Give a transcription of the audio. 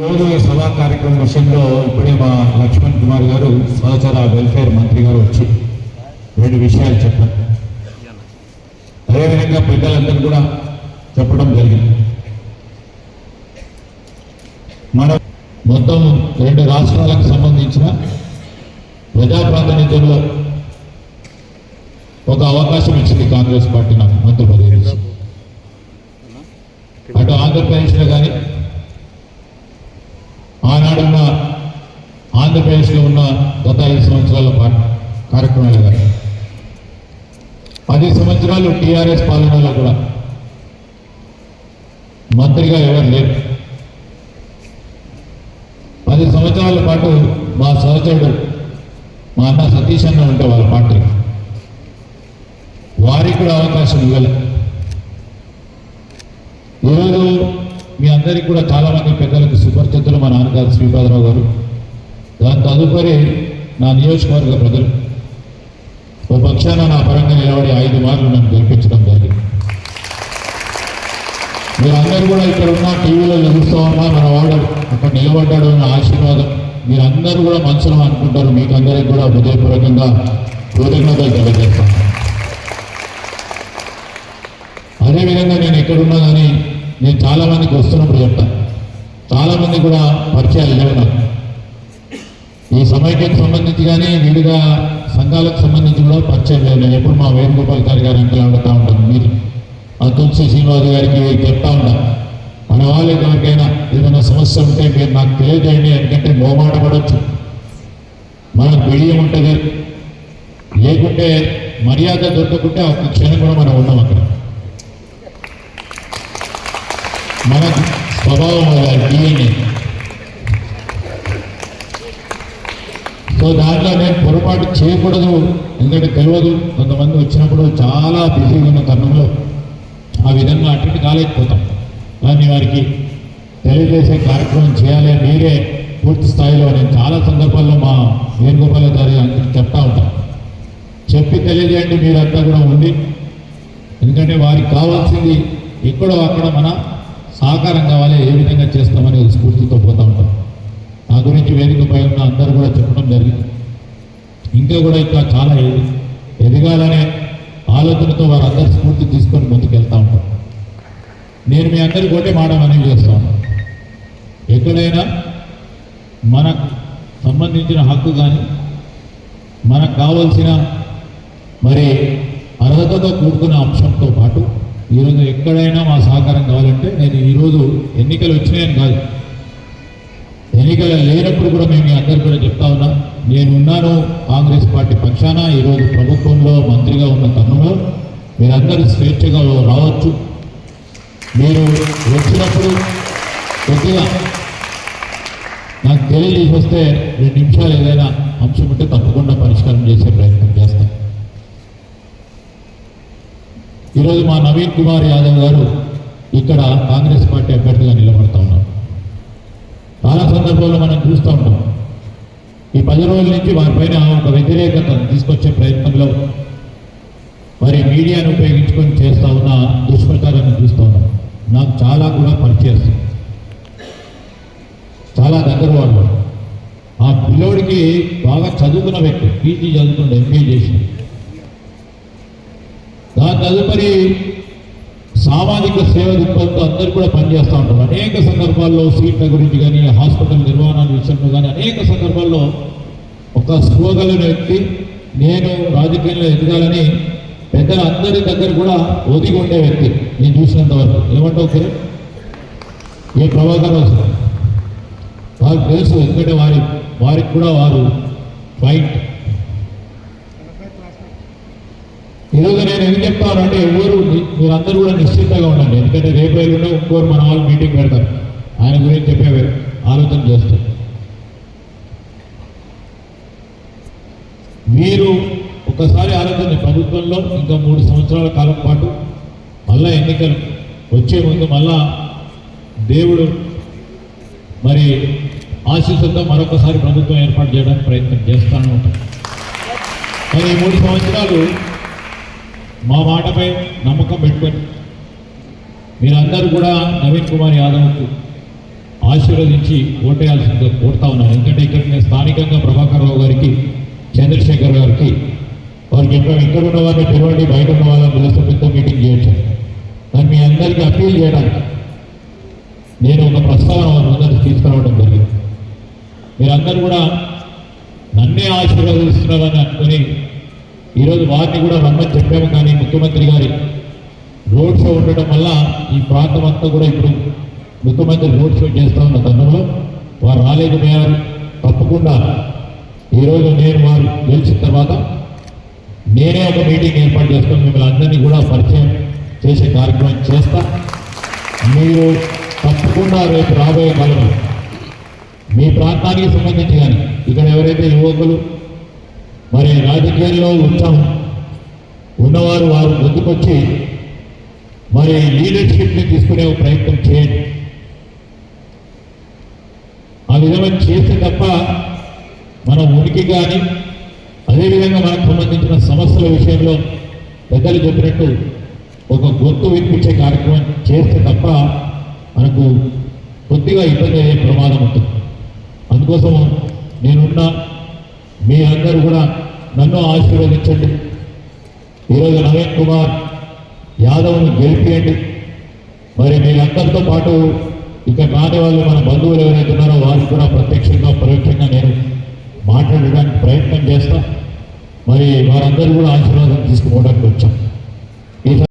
ఈరోజు సభా కార్యక్రమం విషయంలో ఇప్పుడే మా లక్ష్మణ్ కుమార్ గారు సహచర వెల్ఫేర్ మంత్రి గారు వచ్చి రెండు విషయాలు చెప్పారు. అదేవిధంగా పెద్దలందరూ కూడా చెప్పడం జరిగింది. మన మొత్తం రెండు రాష్ట్రాలకు సంబంధించిన ప్రజాప్రాతినిధ్యంలో ఒక అవకాశం ఇచ్చింది కాంగ్రెస్ పార్టీ నాకు మంత్రి పదవి నుంచి. అటు ఆంధ్రప్రదేశ్లో కానీ ఆనాడున్న ఆంధ్రప్రదేశ్లో ఉన్న గత ఐదు సంవత్సరాల పా- కార్యక్రమాలు గారు పది సంవత్సరాలు టీఆర్ఎస్ పాలనలో కూడా మంత్రిగా ఎవరు లేరు. పది సంవత్సరాల పాటు మా సహచరుడు మా అన్న సతీష్ అన్న ఉంటే వాళ్ళ పార్టీ. వారికి కూడా అవకాశం ఇవ్వలేదు ఈరోజు మీ అందరికీ కూడా చాలా మంది పెద్దలకు సుపరిచితులు మా నాన్నగారు శ్రీపాదరావు గారు. దాని తదుపరి నా నియోజకవర్గ ప్రజలు. ఓ పక్షాన నా పరంగా నిలబడి ఐదు మార్లు నన్ను గెలిపించడం జరిగింది. మీరందరూ కూడా ఇక్కడ ఉన్న టీవీలో చూస్తూ ఉన్నా మన వాడు అక్కడ నిలబడ్డాడు అనే ఆశీర్వాదం మీరందరూ కూడా మనసులో అనుకుంటారు. మీకు అందరికి కూడా హృదయపూర్వకంగా కృతజ్ఞతలు తెలియజేస్తాను. అదేవిధంగా నేను ఎక్కడున్నా కానీ నేను చాలామందికి వస్తున్నప్పుడు చెప్తాను. చాలామంది కూడా పరిచయాలు లేవు నాకు. ఈ సమైక్యకు సంబంధించి కానీ వీడిగా సంఘాలకు సంబంధించి కూడా పరిచయం లేదు. నేను ఎప్పుడు మా వేణుగోపాల్ గారి గారు అంకలు అడుగుతూ ఉంటాను. మీరు ఆ తులసి శ్రీనివాస్ గారికి చెప్తా ఉంటాను మన వాళ్ళకి ఎవరికైనా ఏదైనా సమస్య ఉంటే మీరు నాకు తెలియజేయండి. ఎందుకంటే మోమాట పడవచ్చు మనకు బిడియం ఉంటుంది. లేకుంటే మర్యాద దొరకకుంటే ఒక క్షణం కూడా మనం ఉన్నాం అక్కడ. మన స్వభావం డిఎన్ఏ సో దాంట్లో నేను పొరపాటు చేయకూడదు. ఎందుకంటే తెలియదు కొంతమంది వచ్చినప్పుడు చాలా బిజీగా ఉన్న తరుణంలో ఆ విధంగా అటు కాలేకపోతాం. దాన్ని వారికి తెలియజేసే కార్యక్రమం చేయాలి మీరే పూర్తి స్థాయిలో. నేను చాలా సందర్భాల్లో మా వేణుగోపాలాచారి అందరికి చెప్తా ఉంటాను చెప్పి తెలియజేయండి మీరంతా కూడా ఉండి. ఎందుకంటే వారికి కావాల్సింది ఎక్కడో అక్కడ మన సహకారం కావాలి ఏ విధంగా చేస్తామని స్ఫూర్తితో పోతూ ఉంటాం. నా గురించి వేదికపై ఉన్న అందరూ కూడా చెప్పడం జరిగింది. ఇంకా కూడా ఇంకా చాలా ఎదగాలనే ఆలోచనతో వారందరూ స్ఫూర్తి తీసుకొని ముందుకు వెళ్తూ ఉంటారు నేను మీ అందరికీ ఒకటే మాట మనవి చేస్తా ఉన్నాను ఎక్కడైనా మనకు సంబంధించిన హక్కు కానీ మనకు కావలసిన మరి అర్హతతో కూడుకున్న అంశంతో పాటు ఈరోజు ఎక్కడైనా మా సహకారం కావాలంటే నేను ఈరోజు ఎన్నికలు వచ్చినాయని కాదు ఎన్నికలు లేనప్పుడు కూడా మేము మీ అందరికీ కూడా చెప్తా ఉన్నాం. నేను ఉన్నాను కాంగ్రెస్ పార్టీ పక్షాన ఈరోజు ప్రభుత్వంలో మంత్రిగా ఉన్న తరుణంలో మీరందరూ స్వేచ్ఛగా రావచ్చు. మీరు వచ్చినప్పుడు కొద్దిగా నాకు తెలియజేసి వస్తే రెండు నిమిషాలు ఏదైనా అంశం ఉంటే తప్పకుండా పరిష్కారం చేసే ప్రయత్నం చేస్తాం. ఈరోజు మా నవీన్ కుమార్ యాదవ్ గారు ఇక్కడ కాంగ్రెస్ పార్టీ అభ్యర్థిగా నిలబడతా ఉన్నారు. చాలా సందర్భాల్లో మనం చూస్తూ ఉంటాం. ఈ పది రోజుల నుంచి వారిపైన ఒక వ్యతిరేకతను తీసుకొచ్చే ప్రయత్నంలో మరి మీడియాను ఉపయోగించుకొని చేస్తా ఉన్న దుష్ప్రచారాన్ని చూస్తూ ఉన్నాం. నాకు చాలా కూడా పరిచయం చాలా దగ్గర వాళ్ళు. ఆ పిల్లోడికి బాగా చదువుకున్న వ్యక్తి పీజీ చదువుతుండే ఎంపీ చేసి దాని తదుపరి సామాజిక సేవ దృక్పథంతో అందరూ కూడా పనిచేస్తూ ఉంటారు. అనేక సందర్భాల్లో సీట్ల గురించి కానీ హాస్పిటల్ నిర్వహణ విషయంలో కానీ అనేక సందర్భాల్లో ఒక స్లోగలైన వ్యక్తి నేను రాజకీయంలో ఎదగాలని పెద్దల అందరి దగ్గర కూడా ఒదిగి ఉండే వ్యక్తి నేను చూసినంత వరకు. ఏమంటావు కిరణ్? ఏ ప్రభాకర్ వస్తారు వారికి తెలుసు ఎందుకంటే వారి వారికి కూడా వారు ఫైట్ ఈరోజు నేను ఎందుకు చెప్తానంటే ఎవరు మీరందరూ కూడా నిశ్చితంగా ఉండండి. ఎందుకంటే రేపు ఎల్లుండే ఇంకోరు మన వాళ్ళు మీటింగ్ పెడతారు. ఆయన గురించి చెప్పే ఆలోచన చేస్తారు మీరు ఒకసారి ఆలోచన ప్రభుత్వంలో ఇంకా మూడు సంవత్సరాల కాలం పాటు మళ్ళా ఎన్నికలు వచ్చే ముందు మళ్ళా దేవుడు మరి ఆశీస్సులతో మరొకసారి ప్రభుత్వం ఏర్పాటు చేయడానికి ప్రయత్నం చేస్తాను. ఉంటాం మరి ఈ మూడు సంవత్సరాలు మా మాటపై నమ్మకం పెట్టుకొని మీరందరూ కూడా నవీన్ కుమార్ యాదవ్కు ఆశీర్వదించి ఓటేయాల్సిందిగా కోరుతా ఉన్నాను. ఎందుకంటే ఇక్కడ నేను స్థానికంగా ప్రభాకర్ రావు గారికి చంద్రశేఖర్ గారికి వారికి ఎక్కడ ఎక్కడ ఉన్న వారిని పిలవండి బయట ఉన్న వాళ్ళని పిలిస్తే పెద్ద మీటింగ్ చేయొచ్చు. దాన్ని మీ అందరికీ అప్పీల్ చేయడానికి నేను ఒక ప్రస్తావన వారి తీసుకురావడం జరిగింది. మీరందరూ కూడా నన్నే ఆశీర్వదిస్తున్నారని అనుకొని ఈరోజు వారిని కూడా రమ్మని చెప్పాము కానీ ముఖ్యమంత్రి గారి రోడ్ షో ఉండటం వల్ల ఈ ప్రాంతం అంతా కూడా ఇప్పుడు ముఖ్యమంత్రి రోడ్ షో చేస్తా ఉన్న తరుణంలో వారు రాలేకపోయారు తప్పకుండా ఈరోజు నేను వారు గెలిచిన తర్వాత నేనే ఒక మీటింగ్ ఏర్పాటు చేసుకొని మిమ్మల్ని అందరినీ కూడా పరిచయం చేసే కార్యక్రమం చేస్తా. మీరు తప్పకుండా రేపు రాబోయే కాలంలో మీ ప్రాంతానికి సంబంధించి కానీ ఇక్కడ ఎవరైతే యువకులు మరి రాజకీయాల్లో ఉత్సాహం ఉన్నవారు వారు ముందుకొచ్చి మరి లీడర్షిప్ని తీసుకునే ఒక ప్రయత్నం చేయండి. ఆ విధంగా చేస్తే తప్ప మన ఉనికి కానీ అదేవిధంగా మనకు సంబంధించిన సమస్యల విషయంలో పెద్దలు చెప్పినట్టు ఒక గొంతు వినిపించే కార్యక్రమం చేస్తే తప్ప మనకు కొద్దిగా ఇబ్బంది అయ్యే ప్రమాదం ఉంటుంది. అందుకోసం నేనున్నా మీ అందరూ కూడా నన్ను ఆశీర్వదించండి. ఈరోజు నవీన్ కుమార్ యాదవ్ను గెలిపియండి. మరి మీరందరితో పాటు ఇక కాని వాళ్ళు మన బంధువులు ఎవరైతే ఉన్నారో వారికి కూడా ప్రత్యక్షంగా పరోక్షంగా నేను మాట్లాడడానికి ప్రయత్నం చేస్తా. మరి వారందరూ కూడా ఆశీర్వాదం తీసుకోవడానికి వచ్చాం.